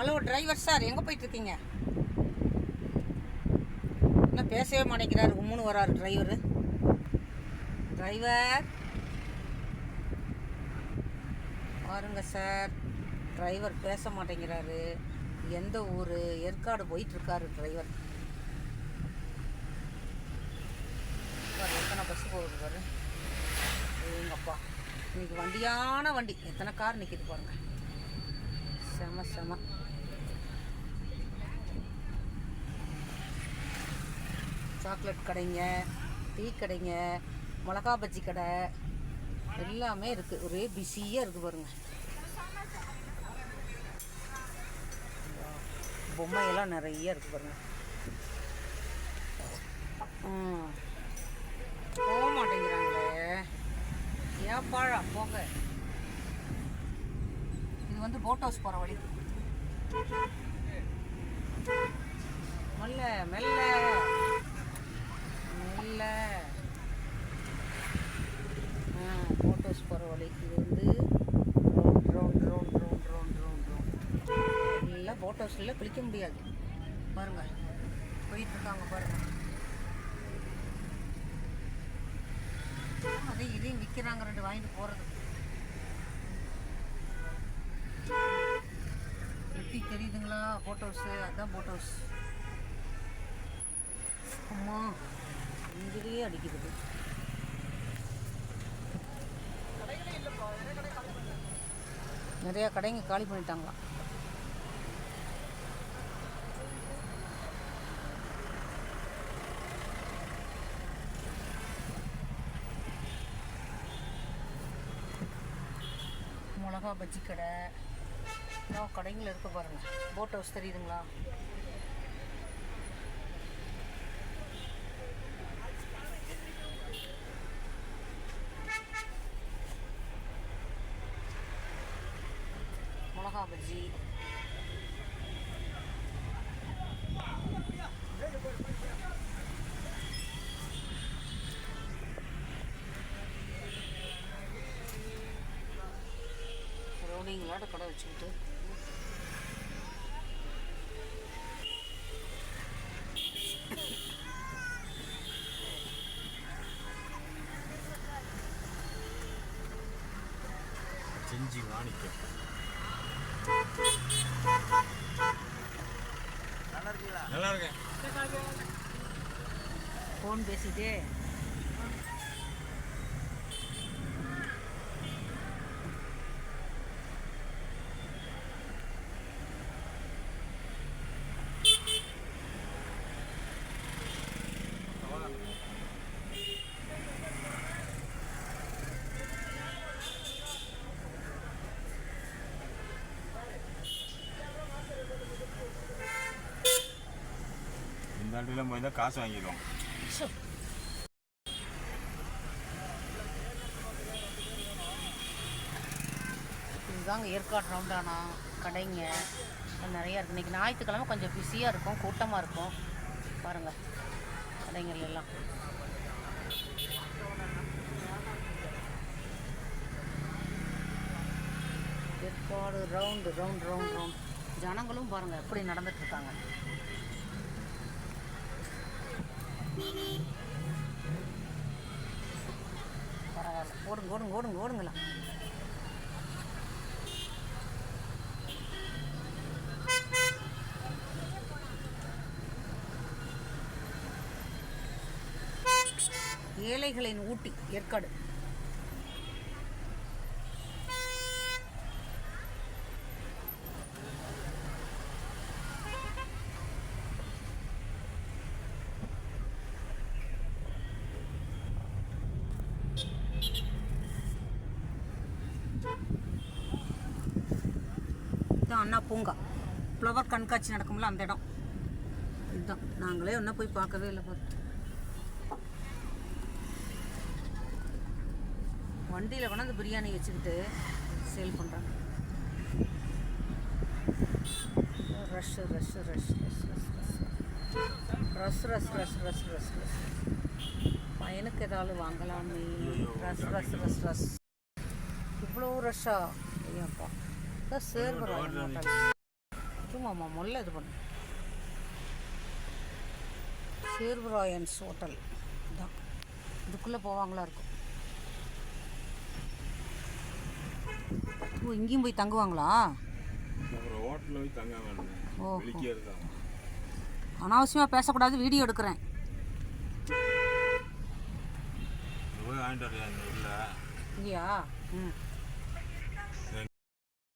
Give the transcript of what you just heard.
Hello driver sir எங்கே போயிட்டு இருக்கீங்க என்ன பேசவே மாட்டேங்கிறாரு உம்முன்னு வராரு டிரைவரு டிரைவர் பாருங்க சார் டிரைவர் பேச மாட்டேங்கிறாரு. எந்த ஊர் ஏற்காடு போயிட்டுருக்காரு டிரைவர் எத்தனை பஸ் போகுது பாரு. எங்கப்பா. இன்னைக்கு வண்டியான வண்டி. எத்தனை கார் நிற்கிது பாருங்கள் செம செம. சாக்லேட் கடைங்க டீ கடைங்க மிளகா பஜ்ஜி கடை எல்லாமே இருக்குது ஒரே பிஸியாக இருக்குது பாருங்க. பொம்மையெல்லாம் நிறைய இருக்குது பாருங்கள் போக மாட்டேங்கிறாங்களே. ஏப்பாழா போங்க. இது வந்து போட் ஹவுஸ் போகிற வழி. மெல்ல மெல்ல. மெல்ல. போட் ஹவுஸ் போகிற வழி. இது வந்து round round round round round round round எல்லாம் போட் ஹவுஸில் குளிக்க முடியாது. பாருங்க. போயிட்டு இருக்காங்க பாருங்க. அதையும் இதையும் விற்கிறாங்க ரெண்டு வாங்கிட்டு போகிறது எப்படி தெரியுதுங்களா? போட் ஹவுஸு அதான் போட் ஹவுஸ் அம்மா இங்கிலேயே அடிக்கிறது நிறையா கடைங்க காலி பண்ணிட்டாங்களாம். மிளகா பஜ்ஜி கடை. இன்னும் கடைங்களில் இருக்க பாருங்கள் போட் ஹவுஸ் தெரியுதுங்களா? மிளகா பஜ்ஜி. ரவுடிங்களாட்ட கடை வச்சுக்கிட்டு மாணிக்கம். நல்லா இருக்கேன். ஃபோன் பேசிட்டே. இந்த போய் தான் காசு வாங்கிடுவோம். இதுதாங்க ஏற்காடு ரவுண்டானா கடைங்க. நிறையா இருக்குது இன்றைக்கி ஞாயிற்றுக்கிழமை கொஞ்சம் பிஸியாக இருக்கும் கூட்டமாக இருக்கும். பாருங்கள் கடைங்கள் எல்லாம். Yercaud round round round round ஜனங்களும் பாருங்கள் எப்படி நடந்துட்டு இருக்காங்க. பரவாயில்ல ஓடுங்க ஓடுங்க ஓடுங்க ஓடுங்களா ஏழைகளின் ஊட்டி ஏற்காடு. இதுதான் அண்ணா பூங்கா. ஃப்ளவர் கண்காட்சி நடக்கும்ல அந்த இடம். இதுதான் நாங்களே ஒன்றா போய் பார்க்கவே இல்லை பார்த்து வண்டியில் கொண்டாந்து பிரியாணி வச்சுக்கிட்டு சேல் பண்ணுறாங்க rush rush rush rush rush rush rush rush rush rush rush பையனுக்கு ஏதாவது வாங்கலாமே. ரஷ் ரஷ் ரஷ் ரஷ் இவ்வளோ ரஷ்ஷா ஐயாப்பா தான் சேர்க்கிறோம் சும்மா முல்ல இது பண்ணு. சேர்வராயன்ஸ் ஹோட்டல் தான் இதுக்குள்ளே போவாங்களா இருக்கும். ஓ இங்கேயும் போய் தங்குவாங்களா? ஓ அனாவசியமாக பேசக்கூடாது வீடியோ எடுக்கிறேன். இல்லையா ம்.